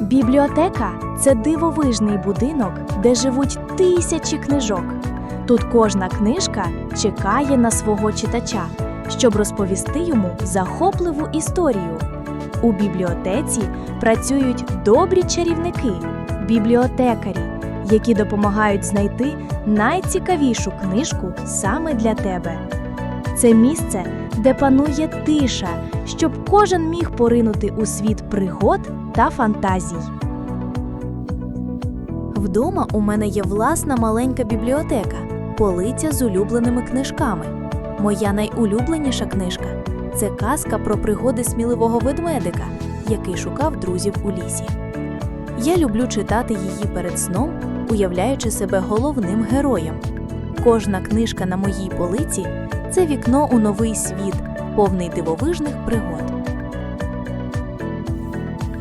Бібліотека це дивовижний будинок, де живуть тисячі книжок. Тут кожна книжка чекає на свого читача, щоб розповісти йому захопливу історію. У бібліотеці працюють добрі чарівники, бібліотекарі, які допомагають знайти найцікавішу книжку саме для тебе. Це місце, де панує тиша, щоб кожен міг поринути у світ пригод та фантазій. Вдома у мене є власна маленька бібліотека, полиця з улюбленими книжками. Моя найулюбленіша книжка це казка про пригоди сміливого ведмедика, який шукав друзів у лісі. Я люблю читати її перед сном, уявляючи себе головним героєм. Кожна книжка на моїй полиці це вікно у новий світ, повний дивовижних пригод.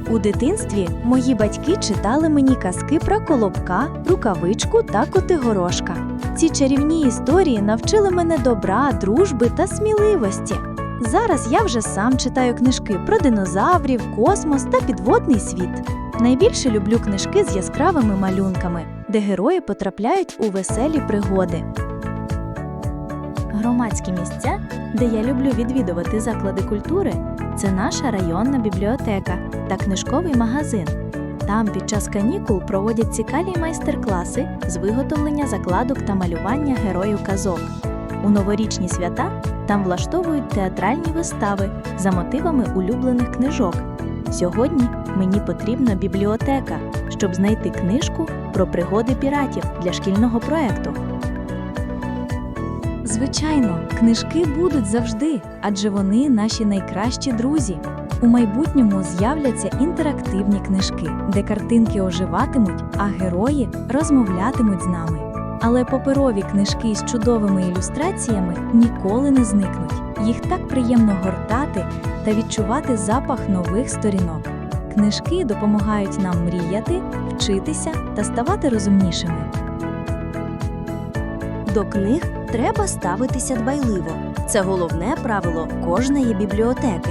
У дитинстві мої батьки читали мені казки про колобка, рукавичку та котигорошка. Ці чарівні історії навчили мене добра, дружби та сміливості. Зараз я вже сам читаю книжки про динозаврів, космос та підводний світ. Найбільше люблю книжки з яскравими малюнками, де герої потрапляють у веселі пригоди. Громадські місця, де я люблю відвідувати заклади культури, це наша районна бібліотека та книжковий магазин. Там під час канікул проводять цікаві майстер-класи з виготовлення закладок та малювання героїв казок. У новорічні свята там влаштовують театральні вистави за мотивами улюблених книжок. Сьогодні мені потрібна бібліотека, щоб знайти книжку про пригоди піратів для шкільного проекту. Звичайно, книжки будуть завжди, адже вони наші найкращі друзі. У майбутньому з'являться інтерактивні книжки, де картинки оживатимуть, а герої розмовлятимуть з нами. Але паперові книжки з чудовими ілюстраціями ніколи не зникнуть. Їх так приємно гортати та відчувати запах нових сторінок. Книжки допомагають нам мріяти, вчитися та ставати розумнішими. До книг треба ставитися дбайливо. Це головне правило кожної бібліотеки.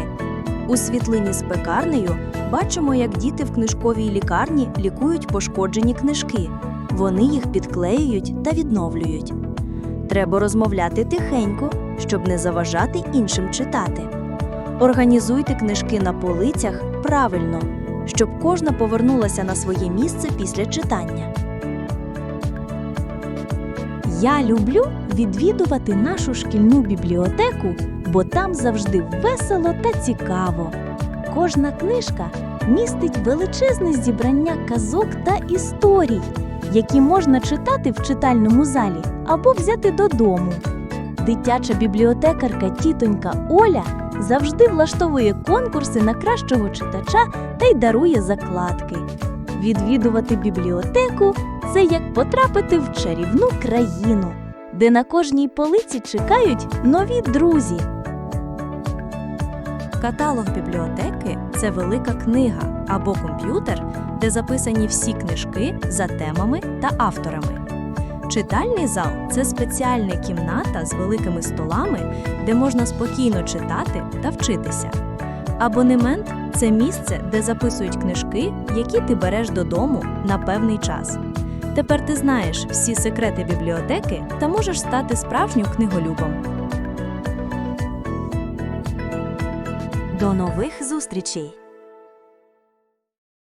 У світлині з пекарнею бачимо, як діти в книжковій лікарні лікують пошкоджені книжки. Вони їх підклеюють та відновлюють. Треба розмовляти тихенько, щоб не заважати іншим читати. Організуйте книжки на полицях правильно, щоб кожна повернулася на своє місце після читання. Я люблю відвідувати нашу шкільну бібліотеку, бо там завжди весело та цікаво. Кожна книжка містить величезне зібрання казок та історій, які можна читати в читальному залі або взяти додому. Дитяча бібліотекарка тітонька Оля завжди влаштовує конкурси на кращого читача та й дарує закладки. Відвідувати бібліотеку це як потрапити в чарівну країну, де на кожній полиці чекають нові друзі. Каталог бібліотеки це велика книга або комп'ютер, де записані всі книжки за темами та авторами. Читальний зал це спеціальна кімната з великими столами, де можна спокійно читати та вчитися. Абонемент це місце, де записують книжки, які ти береш додому на певний час. Тепер ти знаєш всі секрети бібліотеки та можеш стати справжнім книголюбом. До нових зустрічей!